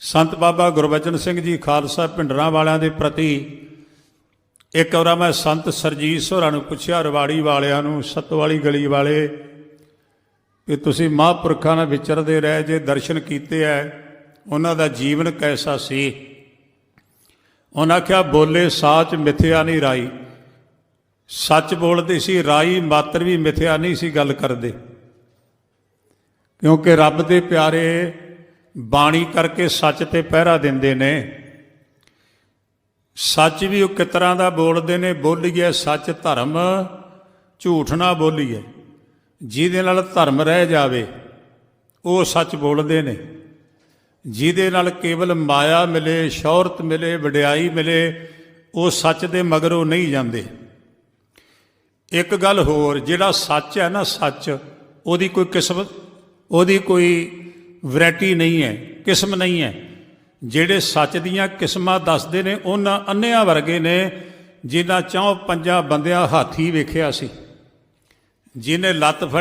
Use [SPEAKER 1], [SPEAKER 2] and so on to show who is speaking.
[SPEAKER 1] ਸੰਤ ਬਾਬਾ ਗੁਰਬਚਨ ਸਿੰਘ ਜੀ ਖਾਲਸਾ ਪਿੰਡਰਾਂ ਵਾਲਿਆਂ ਦੇ ਪ੍ਰਤੀ ਇੱਕ ਵਾਰ ਮੈਂ ਸੰਤ ਸਰਜੀਤ ਸੋਹਰਾ ਨੂੰ ਪੁੱਛਿਆ, ਰਵਾੜੀ ਵਾਲਿਆਂ ਨੂੰ ਸੱਤ ਵਾਲੀ ਗਲੀ ਵਾਲੇ ਕਿ ਤੁਸੀਂ ਮਹਾਂਪੁਰਖਾਂ ਨਾਲ ਵਿਚਰਦੇ ਰਹੇ, ਜੇ ਦਰਸ਼ਨ ਕੀਤੇ ਐ, ਉਹਨਾਂ ਦਾ ਜੀਵਨ ਕੈਸਾ ਸੀ? ਉਹਨਾਂ ਆਖਿਆ, ਬੋਲੇ ਸਾਚ ਮਿਥਿਆ ਨਹੀਂ ਰਾਈ। ਸੱਚ ਬੋਲਦੇ ਸੀ, ਰਾਈ ਮਾਤਰ ਵੀ ਮਿਥਿਆ ਨਹੀਂ ਸੀ ਗੱਲ ਕਰਦੇ। ਕਿਉਂਕਿ ਰੱਬ ਦੇ ਪਿਆਰੇ ਬਾਣੀ ਕਰਕੇ ਸੱਚ ਤੇ ਪਹਿਰਾ ਦਿੰਦੇ ਨੇ। ਸੱਚ ਵੀ ਉਹ ਕਿਸ ਤਰ੍ਹਾਂ ਦਾ ਬੋਲਦੇ ਨੇ? ਬੋਲੀਏ ਸੱਚ ਧਰਮ, ਝੂਠ ਨਾ ਬੋਲੀਏ। ਜਿਹਦੇ ਨਾਲ ਧਰਮ ਰਹਿ ਜਾਵੇ, ਉਹ ਸੱਚ ਬੋਲਦੇ ਨੇ। ਜਿਹਦੇ ਨਾਲ ਕੇਵਲ ਮਾਇਆ ਮਿਲੇ, ਸ਼ੌਹਰਤ ਮਿਲੇ, ਵਡਿਆਈ ਮਿਲੇ, ਉਹ ਸੱਚ ਦੇ ਮਗਰੋਂ ਨਹੀਂ ਜਾਂਦੇ। ਇੱਕ ਗੱਲ ਹੋਰ, ਜਿਹੜਾ ਸੱਚ ਹੈ ਨਾ ਸੱਚ, ਉਹਦੀ ਕੋਈ ਕਿਸਮਤ, ਉਹਦੀ ਕੋਈ ਵੈਰਾਈਟੀ ਨਹੀਂ ਹੈ, ਕਿਸਮ ਨਹੀਂ ਹੈ। ਜਿਹੜੇ ਸੱਚ ਦੀਆਂ ਕਿਸਮਾਂ ਦੱਸਦੇ ਨੇ, ਉਹਨਾਂ ਅੰਨਿਆਂ ਵਰਗੇ ਨੇ, ਜਿਨ੍ਹਾਂ ਚੌਂ ਪੰਜਾਂ ਬੰਦਿਆਂ ਹਾਥੀ ਵੇਖਿਆ ਸੀ। ਜਿਹਨੇ ਲੱਤ ਫੜ